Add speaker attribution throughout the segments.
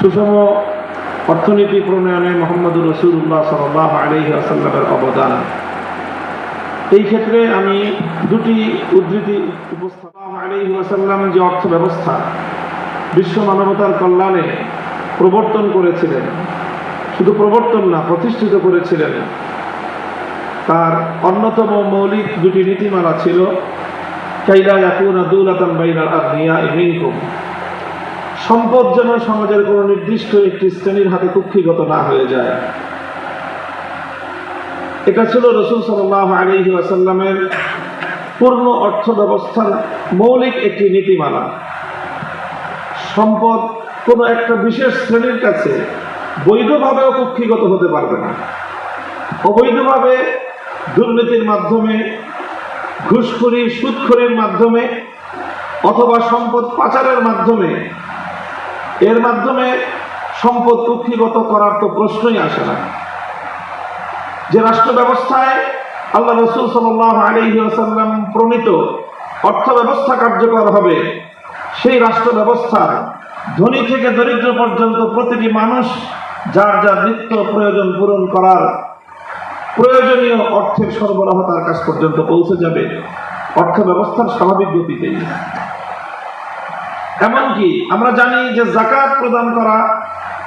Speaker 1: সুষম অর্থনীতি প্রণয়নে মোহাম্মদুর রসুল্লাহ সাল্লাহ আলহি আসাল্লামের অবদান। এই ক্ষেত্রে আমি দুটি উদ্ধৃতি উপস্থাপন আলহি আসাল্লাম যে অর্থ ব্যবস্থা বিশ্ব মানবতার কল্যাণে প্রবর্তন করেছিলেন, শুধু প্রবর্তন না, প্রতিষ্ঠিত করেছিলেন। তার অন্যতম মৌলিক দুটি নীতিমালা ছিল, কাইলা ইয়াকুনা দুলাতান বাইনাল আগনিয়া মিনকুম। সম্পদ যেন সমাজের কোনো নির্দিষ্ট একটি শ্রেণির হাতে কুক্ষিগত না হয়ে যায়। এটা ছিল রসুল সাল্লাহ আলী আসাল্লামের পূর্ণ অর্থ ব্যবস্থার মৌলিক একটি নীতিমালা। সম্পদ কোনো একটা বিশেষ শ্রেণির কাছে বৈধভাবেও কুক্ষিগত হতে পারবে না। অবৈধভাবে দুর্নীতির মাধ্যমে ঘুষখুরি সুদখুরির মাধ্যমে অথবা সম্পদ পাচারের মাধ্যমে এর মাধ্যমে সম্পদ কুক্ষিগত করার তো প্রশ্নই আসে না। যে রাষ্ট্র ব্যবস্থায় আল্লাহ রসুল সাল্লাহ আলিহাসাল্লাম প্রণীত অর্থ ব্যবস্থা কার্যকর হবে, সেই রাষ্ট্র ব্যবস্থার ধনী থেকে দরিদ্র পর্যন্ত প্রতিটি মানুষ যার যার নিত্য প্রয়োজন পূরণ করার প্রয়োজনীয় অর্থের সরবরাহ তার কাছ পর্যন্ত পৌঁছে যাবে। অর্থ ব্যবস্থার স্বাভাবিক গতিতেই। এমনকি আমরা জানি যে জাকাত প্রদান করা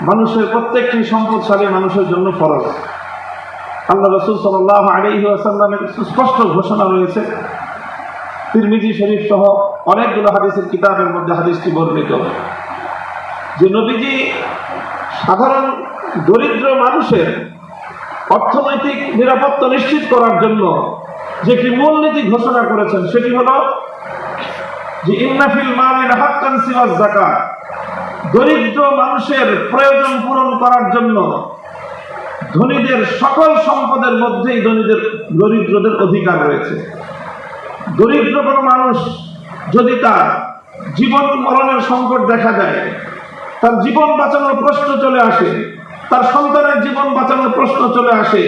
Speaker 1: মানুষের প্রত্যেকটি সম্পদশালী মানুষের জন্য ফরজ। আল্লাহ রসুল সাল্লাহ আলহি আসাল্লামের সুস্পষ্ট ঘোষণা রয়েছে। তিরমিজি শরীফ সহ অনেকগুলো হাদিসের কিতাবের মধ্যে হাদিসটি বর্ণিত। যে নবীজি সাধারণ দরিদ্র মানুষের অর্থনৈতিক নিরাপত্তা নিশ্চিত করার জন্য যে একটি মূলনীতি ঘোষণা করেছেন, সেটি হলো যে ইন্নাফিল মামিন হাক্কান সিওয়াজ জাকাত দরিদ্র মানুষের প্রয়োজন পূরণ করার জন্য ধনীদের সকল সম্পদের মধ্যেই ধনীদের, দরিদ্রদের অধিকার রয়েছে। দরিদ্র কোনো মানুষ যদি তার জীবন মরণের সংকট দেখা যায় তার জীবন বাঁচানোর প্রশ্ন চলে আসে, তার সন্তানের জীবন বাঁচানোর প্রশ্ন চলে আসে,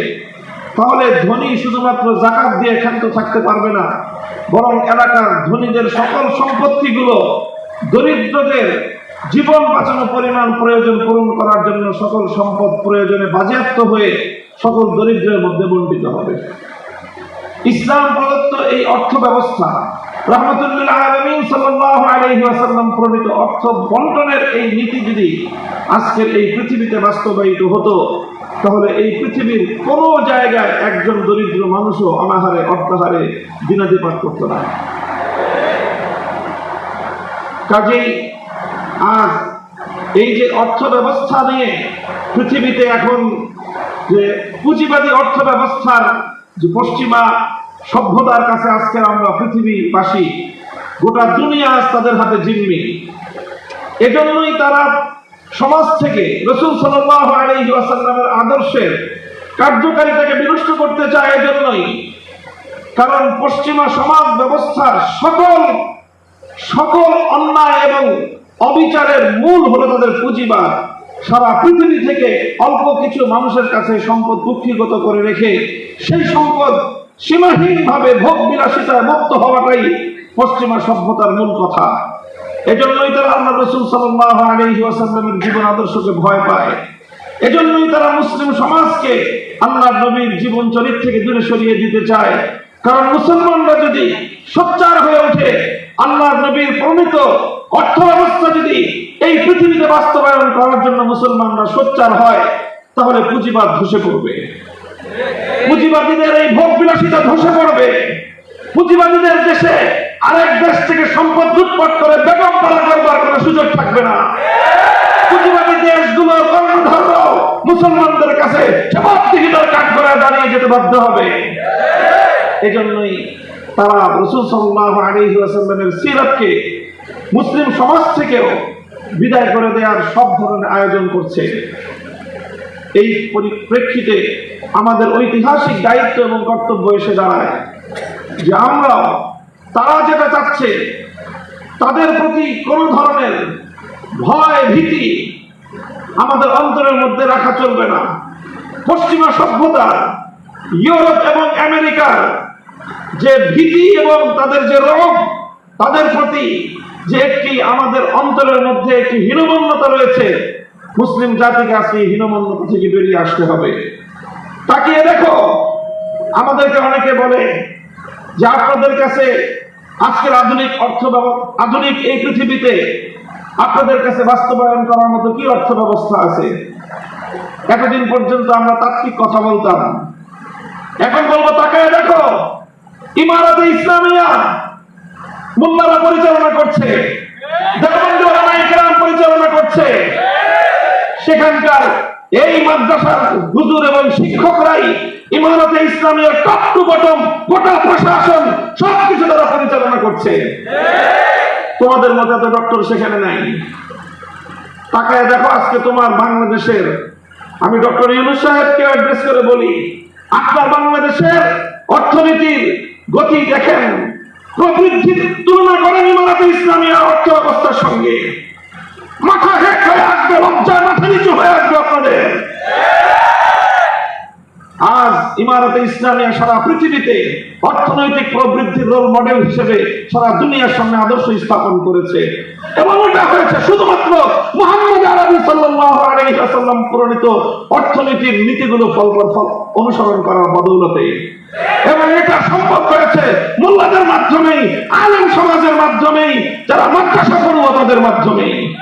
Speaker 1: তাহলে ধনী শুধুমাত্র জাকাত দিয়ে ক্ষান্ত থাকতে পারবে না। বরং এলাকার ধনীদের সকল সম্পত্তিগুলো দরিদ্রদের জীবন বাঁচানো পরিমাণ প্রয়োজন পূরণ করার জন্য সকল সম্পদ প্রয়োজনে বাজেয়াপ্ত হয়ে সকল দরিদ্রের মধ্যে বন্টিত হবে। ইসলাম প্রদত্ত এই অর্থ ব্যবস্থা রহমতুল্লাহ আলমিন অর্থ বন্টনের এই নীতি যদি আজকের এই পৃথিবীতে বাস্তবায়িত হতো তাহলে এই পৃথিবীর কোনো জায়গায় একজন দরিদ্র মানুষও অনাহারে অর্থাহারে দিনাদিপাত করত না। কাজেই আজ এই যে অর্থ ব্যবস্থা নিয়ে পৃথিবীতে এখন যে পুঁজিবাদী অর্থ ব্যবস্থার যে পশ্চিমা সভ্যতার কাছে আজকে আমরা পৃথিবীবাসী, গোটা দুনিয়া আজ তাদের হাতে জিম্মি। এজন্যই তারা সমাজ থেকে রসুল সাল্লাহ আদর্শের কার্যকারিতাকে বিনষ্ট করতে চায় এজন্যই। কারণ পশ্চিমা সমাজ ব্যবস্থার সকল সকল অন্যায় এবং অবিচারের মূল হলো তাদের পুঁজিবাদ। সারা পৃথিবী থেকে অল্প কিছু মানুষের কাছে সম্পদ কুক্ষিগত করে রেখে সেই সম্পদ সীমাহীনভাবে ভোগ বিলাসিতায় মুক্ত হওয়াটাই পশ্চিমা সভ্যতার মূল কথা। এজন্যই তারা আল্লাহ রসুল সাল্লাহ আলহি আসাল্লামের জীবন আদর্শকে ভয় পায়। এজন্যই তারা মুসলিম সমাজকে আল্লাহ নবীর জীবন চরিত্র থেকে দূরে সরিয়ে দিতে চায়। কারণ মুসলমানরা যদি সোচ্চার হয়ে ওঠে, আল্লাহ নবীর প্রণীত অর্থ ব্যবস্থা যদি এই পৃথিবীতে বাস্তবায়ন করার জন্য মুসলমানরা সোচ্চার হয়, তাহলে পুঁজিবাদ ধসে পড়বে। পুঁজিবাদীদের এই ভোগ বিলাসিতা ধসে পড়বে। পুঁজিবাদীদের দেশে আরেক দেশ থেকে সম্পদ লুটপাট করে বেগম পালা করবার কোনো সুযোগ থাকবে না। পুঁজিবাদী দেশগুলো কর্ণধার মুসলমানদের কাছে জবাবদিহিতার কাঠ করে দাঁড়িয়ে যেতে বাধ্য হবে। এজন্যই তারা রসুল সাল্লাহ আলী আসাল্লামের সিরাতকে মুসলিম সমাজ থেকেও বিদায় করে দেওয়ার সব ধরনের আয়োজন করছে। এই পরিপ্রেক্ষিতে আমাদের ঐতিহাসিক দায়িত্ব এবং কর্তব্য এসে দাঁড়ায় যে আমরা তারা যেটা চাচ্ছে, তাদের প্রতি কোন ধরনের ভয়, ভীতি আমাদের অন্তরের মধ্যে রাখা চলবে না। পশ্চিমা সভ্যতা, ইউরোপ এবং আমেরিকার যে ভীতি এবং তাদের যে রোগ, তাদের প্রতি যে একটি আমাদের অন্তরের মধ্যে একটি হীনমন্যতা রয়েছে, মুসলিম জাতিকে এই হীনমন্যতা থেকে বেরিয়ে আসতে হবে। তাকিয়ে দেখো, আমাদেরকে অনেকে বলে যে আপনাদের কাছে আজকের আধুনিক অর্থ আধুনিক এই পৃথিবীতে আপনাদের কাছে বাস্তবায়ন করার মতো কি অর্থ ব্যবস্থা আছে? এতদিন পর্যন্ত আমরা তাত্ত্বিক কথা বলতাম। এখন বলব তাকায় দেখো, ইমারতে ইসলামিয়া মোল্লারা পরিচালনা করছে পরিচালনা করছে। সেখানকার এই মাদ্রাসার হুজুর এবং শিক্ষকরাই ইমারতে ইসলামের টপ টু বটম, গোটা প্রশাসন সবকিছু তারা পরিচালনা করছে। তোমাদের মতো তো ডক্টর সেখানে নাই? তাকায় দেখো আজকে তোমার বাংলাদেশের, আমি ডক্টর ইউনুস সাহেবকে অ্যাড্রেস করে বলি, আপনার বাংলাদেশের অর্থনীতির গতি দেখেন, প্রবৃদ্ধির তুলনা করেন ইমারতে ইসলামিয়া অর্থ ব্যবস্থার সঙ্গে। মাথা হেট হয়ে আসবে লজ্জায় মাথা নিচু হয়ে আসবে আপনাদের। আজ ইমারতে ইসলামিয়া সারা পৃথিবীতে অর্থনৈতিক প্রবৃদ্ধির রোল মডেল হিসেবে সারা দুনিয়ার সামনে আদর্শ স্থাপন করেছে। এবং এটা হয়েছে শুধুমাত্র মোহাম্মদ আরবি ওয়াসাল্লাম প্রণীত অর্থনীতির নীতিগুলো ফল ফল। অনুসরণ করার বদৌলতে। এবং এটা সম্ভব করেছে মোল্লাদের মাধ্যমেই, আলেম সমাজের মাধ্যমেই, যারা মাদ্রাসা পড়ুয়া তাদের মাধ্যমেই।